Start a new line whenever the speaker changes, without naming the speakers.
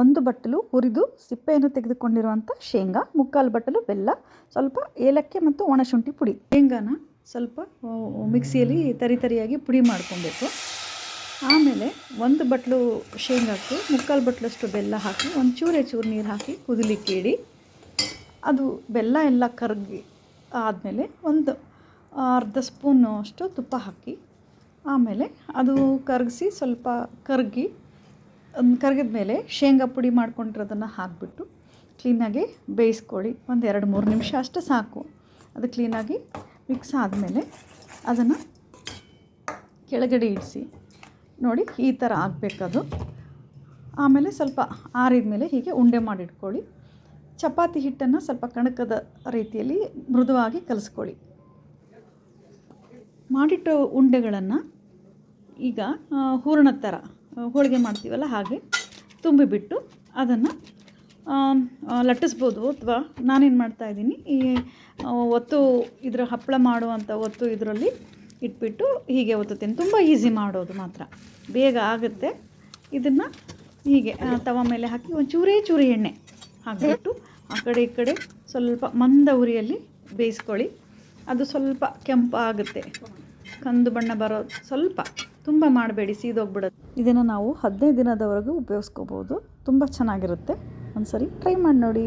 ಒಂದು ಬಟ್ಟಲು ಹುರಿದು ಸಿಪ್ಪೆಯನ್ನು ತೆಗೆದುಕೊಂಡಿರುವಂಥ ಶೇಂಗಾ, ಮುಕ್ಕಾಲು ಬಟ್ಟಲು ಬೆಲ್ಲ, ಸ್ವಲ್ಪ ಏಲಕ್ಕಿ ಮತ್ತು ಒಣಶುಂಠಿ ಪುಡಿ. ಶೇಂಗಾನ ಸ್ವಲ್ಪ ಮಿಕ್ಸಿಯಲ್ಲಿ ತರಿ ತರಿಯಾಗಿ ಪುಡಿ ಮಾಡ್ಕೊಬೇಕು. ಆಮೇಲೆ ಒಂದು ಬಟ್ಲು ಶೇಂಗಾಕ್ಕೆ ಮುಕ್ಕಾಲು ಬಟ್ಲಷ್ಟು ಬೆಲ್ಲ ಹಾಕಿ ಒಂದು ಚೂರೇ ಚೂರು ನೀರು ಹಾಕಿ ಕುದಲಿಕ್ಕೆ ಇಡಿ. ಅದು ಬೆಲ್ಲ ಎಲ್ಲ ಕರಗಿ ಆದಮೇಲೆ ಒಂದು ಅರ್ಧ ಸ್ಪೂನು ಅಷ್ಟು ತುಪ್ಪ ಹಾಕಿ, ಆಮೇಲೆ ಅದು ಕರಗಿಸಿ ಸ್ವಲ್ಪ ಕರಗಿ ಕರಗಿದ ಮೇಲೆ ಶೇಂಗಾ ಪುಡಿ ಮಾಡ್ಕೊಂಡಿರೋದನ್ನು ಹಾಕಿಬಿಟ್ಟು ಕ್ಲೀನಾಗಿ ಬೇಯಿಸ್ಕೊಳ್ಳಿ. ಒಂದು ಎರಡು ಮೂರು ನಿಮಿಷ ಅಷ್ಟು ಸಾಕು. ಅದು ಕ್ಲೀನಾಗಿ ಮಿಕ್ಸ್ ಆದಮೇಲೆ ಅದನ್ನು ಕೆಳಗಡೆ ಇಡಿಸಿ. ನೋಡಿ, ಈ ಥರ ಆಗಬೇಕದು. ಆಮೇಲೆ ಸ್ವಲ್ಪ ಆರಿದ ಮೇಲೆ ಹೀಗೆ ಉಂಡೆ ಮಾಡಿಟ್ಕೊಳ್ಳಿ. ಚಪಾತಿ ಹಿಟ್ಟನ್ನು ಸ್ವಲ್ಪ ಕಣಕದ ರೀತಿಯಲ್ಲಿ ಮೃದುವಾಗಿ ಕಲಿಸ್ಕೊಳ್ಳಿ. ಮಾಡಿಟ್ಟ ಉಂಡೆಗಳನ್ನು ಈಗ ಹೂರ್ಣದ ಥರ ಹೋಳಿಗೆ ಮಾಡ್ತೀವಲ್ಲ ಹಾಗೆ ತುಂಬಿಬಿಟ್ಟು ಅದನ್ನು ಲಟ್ಟಿಸ್ಬೋದು ಅಥವಾ ನಾನೇನು ಮಾಡ್ತಾಯಿದ್ದೀನಿ ಈ ಒತ್ತು ಇದರ ಹಪ್ಪಳ ಮಾಡುವಂಥ ಒತ್ತು ಇದರಲ್ಲಿ ಇಟ್ಬಿಟ್ಟು ಹೀಗೆ ಒತ್ತುತ್ತೀನಿ. ತುಂಬ ಈಸಿ ಮಾಡೋದು ಮಾತ್ರ. ಬೇಗ ಆಗುತ್ತೆ. ಇದನ್ನು ಹೀಗೆ ತವ ಮೇಲೆ ಹಾಕಿ ಒಂದು ಚೂರೇ ಚೂರಿ ಎಣ್ಣೆ ಹಾಕಿಬಿಟ್ಟು ಆ ಕಡೆ ಈ ಕಡೆ ಸ್ವಲ್ಪ ಮಂದ ಉರಿಯಲ್ಲಿ ಬೇಯಿಸ್ಕೊಳ್ಳಿ. ಅದು ಸ್ವಲ್ಪ ಕೆಂಪಾಗುತ್ತೆ. ಕಂದು ಬಣ್ಣ ಬರೋ ಸ್ವಲ್ಪ ತುಂಬ ಮಾಡಬೇಡಿ, ಸೀದೋಗ್ಬಿಡೋದು. ಇದನ್ನು ನಾವು ಹದಿನೈದು ದಿನದವರೆಗೂ ಉಪಯೋಗಿಸ್ಕೋಬೋದು. ತುಂಬ ಚೆನ್ನಾಗಿರುತ್ತೆ. ಒಂದು ಸರಿ ಟ್ರೈ ಮಾಡಿ ನೋಡಿ.